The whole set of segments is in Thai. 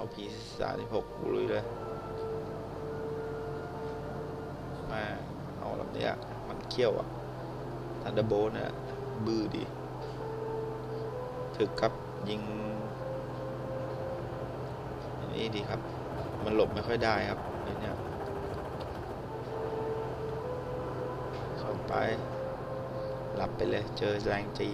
เอาพีสามสิบหกลุยเลย มาเอาลำเนี้ยมันเขี้ยวอะทันเดอร์โบเนี่ย บื้อดีถึกครับยิงอันนี้ดีครับ มันหลบไม่ค่อยได้ครับเดี๋ยวเนี่ยเข้าไป หลับไปเลย เจอแรงจี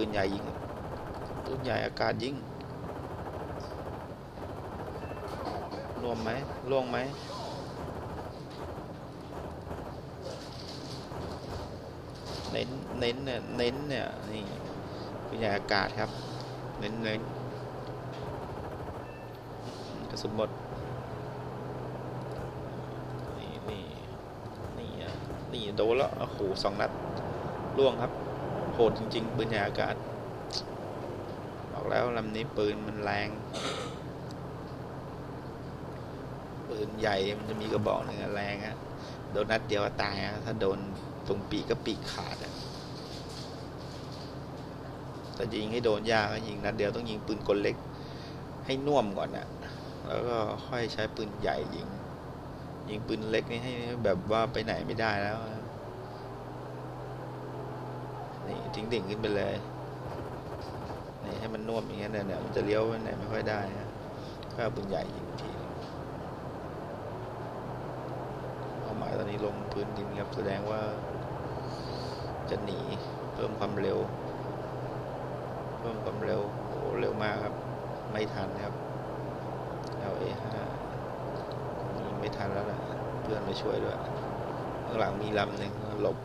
ปืนใหญ่ยิงปืนใหญ่อากาศยิงรวมไหมล่วงไหมเน้นเน้นเนี่ยเน้นเนี่ยนี่ปืนใหญ่อากาศครับ เน้นเน้นกระสุนหมดนี่นี่นี่นี่โดนแล้วโอ้โหสองนัดล่วงครับ หดจริง ๆ ปืนใหญ่อากาศ บอกแล้วลำนี้ปืนมันแรง ปืนใหญ่มันจะมีกระบอกหนึ่งแรงอะโดนนัดเดียวตายอะถ้าโดนตรงปีกก็ปีกขาดอะแต่ยิงให้โดนยาก็ยิงนัดเดียวต้องยิงปืนกลเล็ก ให้น่วมก่อนอะแล้วก็ค่อยใช้ปืนใหญ่ยิง ยิงปืนเล็กนี่ให้แบบว่าไปไหนไม่ได้แล้วอะ นี่ทิ้งดิ่งขึ้นไปเลยนี่ให้มันนวมอย่างเงี้ยเนี่ยมันจะเลี้ยวไปไหนไม่ค่อยได้นะก็เอาปืนใหญ่ยิงทีเป้าหมายตอนนี้ลงพื้นดินครับแสดงว่า จะหนีเพิ่มความเร็ว เพิ่มความเร็วโอ้เร็วมากครับ ไม่ทันครับ LA ห้ายิงไม่ทันแล้วนะเพื่อนมาช่วยด้วยข้างหลังมีลำหนึ่งหลบ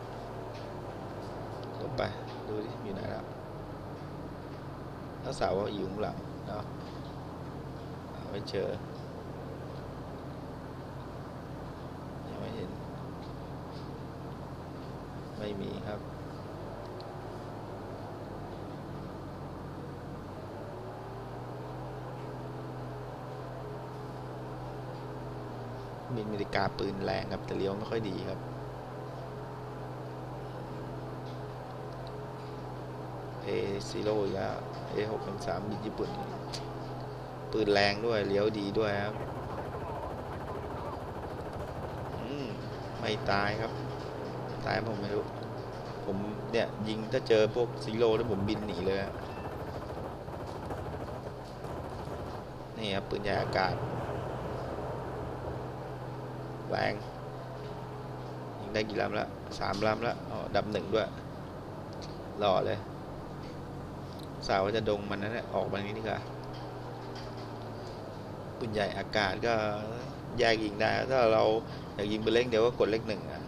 ลงไป ดูดิอยู่ไหนแล้วถ้าสาวว่าอยู่ข้างหลังเนาะไม่เจอยังไม่เห็น ไม่มีครับมีนาฬิกาปืนแรงครับ แต่เลี้ยวไม่ค่อยดีครับ เอซีโร่อีกแล้วเอหกเป็นสามบินญี่ปุ่น ปืนแรงด้วยเลี้ยวดีด้วยครับมไม่ตายครับ ตายผมไม่รู้ ผมเนี่ยยิงถ้าเจอพวกซีโร่แล้วผมบินหนีเลย นี่ครับปืนใหญ่อากาศแรงยิงได้กี่ลำแล้วสามลำแล้วอ๋อดับหนึ่งด้วยหล่อเลย สาวว่าจะดงมันนั่นแหละออกมานี้ดีกว่าปืนใหญ่อากาศก็แยกยิงได้ ถ้าเราอยากยิงปืนเล็กเดี๋ยวก็กดเลขหนึ่งอะ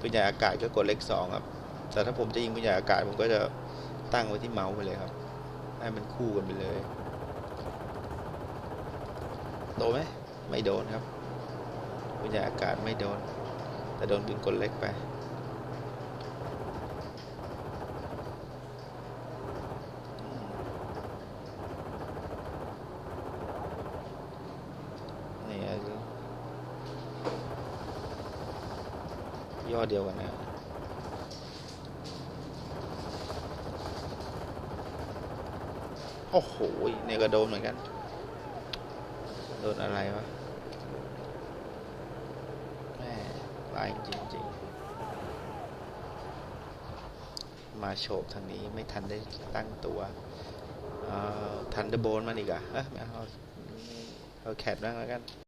ปืนใหญ่อากาศก็กดเลขสองครับ แต่ถ้าผมจะยิงปืนใหญ่อากาศผมก็จะตั้งไว้ที่เมาส์ไปเลยครับ ให้มันคู่กันไปเลย โดนไหมไม่โดนครับปืนใหญ่อากาศไม่โดน แต่โดนปืนกลเล็กไป นี่อะ ย่อเดียวกันนะโอ้โหเนี่ยก็โดนเหมือนกัน โดนอะไรวะแม่ลายจริง ๆ มาโฉบทางนี้ไม่ทันได้ตั้งตัวทันเดอร์โบนมันอีกอะเอ้ยเอาเอาแคทบ้างแล้วกัน